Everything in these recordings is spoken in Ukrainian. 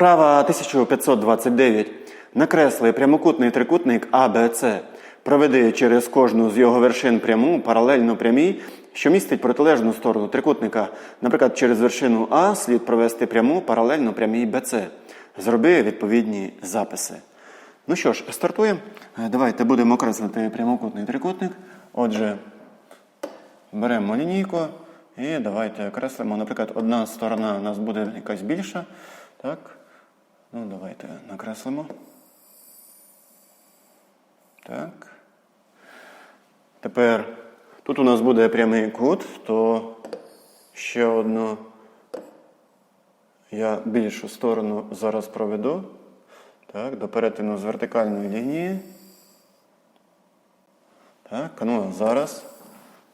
Вправа 1529. Накресли прямокутний трикутник АБЦ. Проведи через кожну з його вершин пряму паралельно прямій, що містить протилежну сторону трикутника. Наприклад, через вершину А слід провести пряму паралельно прямій БЦ. Зроби відповідні записи. Ну що ж, стартуємо. Е, Давайте будемо окреслити прямокутний трикутник. Отже, беремо лінійку і давайте окреслимо. Наприклад, одна сторона у нас буде якась більша. Так. Ну, давайте накреслимо. Так. Тепер тут у нас буде прямий кут, то ще одну я більшу сторону зараз проведу. Так, до перетину з вертикальної лінії. Так, ну а зараз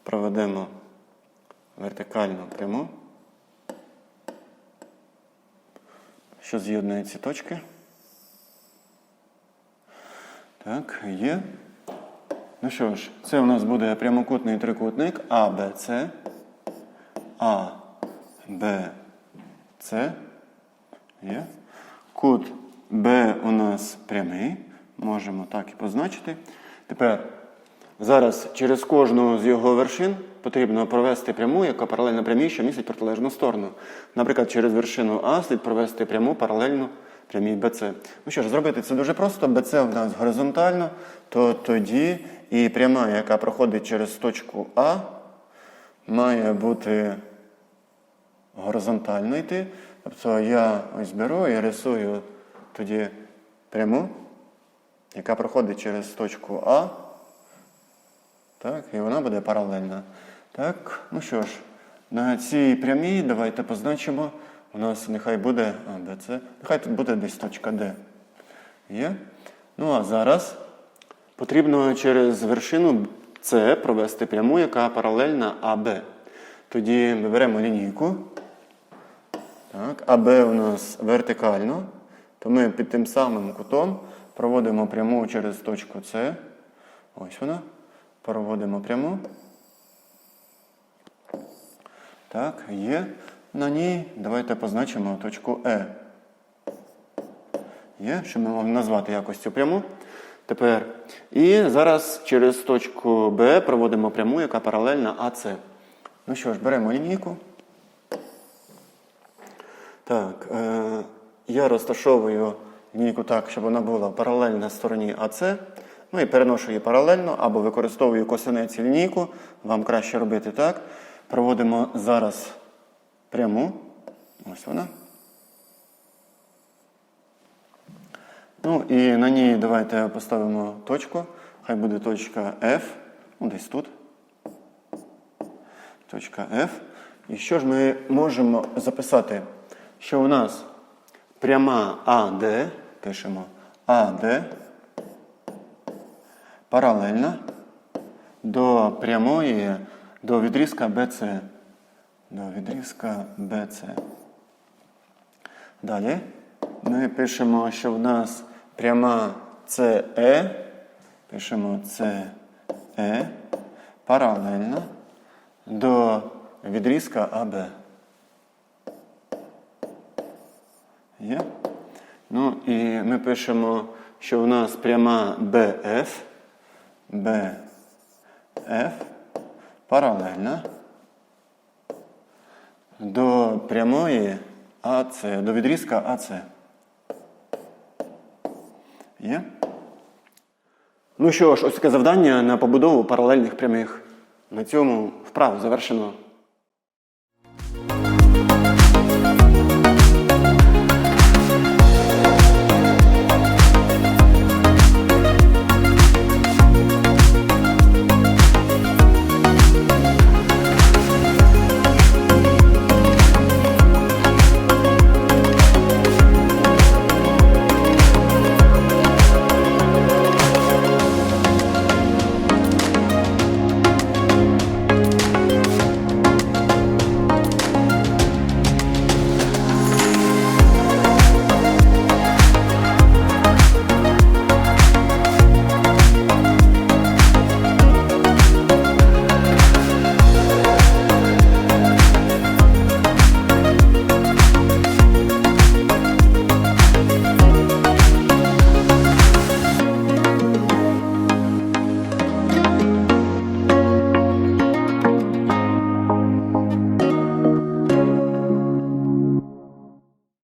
проведемо вертикальну пряму, що з'єднує ці точки. Так, є. Ну що ж, це у нас буде прямокутний трикутник А, Б, С. А, Б, С. Є. Кут Б у нас прямий. Можемо так і позначити. Тепер зараз через кожну з його вершин потрібно провести пряму, яка паралельно прямій, що містить протилежну сторону. Наприклад, через вершину А слід провести пряму паралельно прямій БЦ. Ну що ж, зробити це дуже просто. БЦ у нас горизонтально, то тоді і пряма, яка проходить через точку А, має бути горизонтально йти. Тобто я ось беру і рисую тоді пряму, яка проходить через точку А. Так, і вона буде паралельна. Так, ну що ж, на цій прямій давайте позначимо. У нас нехай буде А, Б, С. Нехай тут буде десь точка Д. Є. Ну а зараз потрібно через вершину С провести пряму, яка паралельна АБ. Тоді ми беремо лінійку. Так, АБ у нас вертикально, то ми під тим самим кутом проводимо пряму через точку С. Ось вона. Проводимо пряму. Так, є. На ній давайте позначимо точку Е. Є, щоб ми могли назвати якось цю пряму. Тепер. І зараз через точку Б проводимо пряму, яка паралельна АС. Ну що ж, беремо лінійку. Так, е, я розташовую лінійку так, щоб вона була паралельна стороні АС. Ну і переношу її паралельно або використовую косинець і лінійку. Вам краще робити так. Проводимо зараз пряму. Ось вона. Ну і на ній давайте поставимо точку. Хай буде точка F. Ну, десь тут. Точка F. І що ж ми можемо записати? Що у нас пряма АД, пишемо АД паралельна до прямої, до відрізка BC. До відрізка BC. Далі ми пишемо, що в нас пряма CE, пишемо CE паралельна до відрізка АБ. Є? Ну і ми пишемо, що в нас пряма BF, BF паралельна до прямої АЦ, до відрізка АЦ. Є? Ну що ж, ось таке завдання на побудову паралельних прямих. На цьому вправу завершено.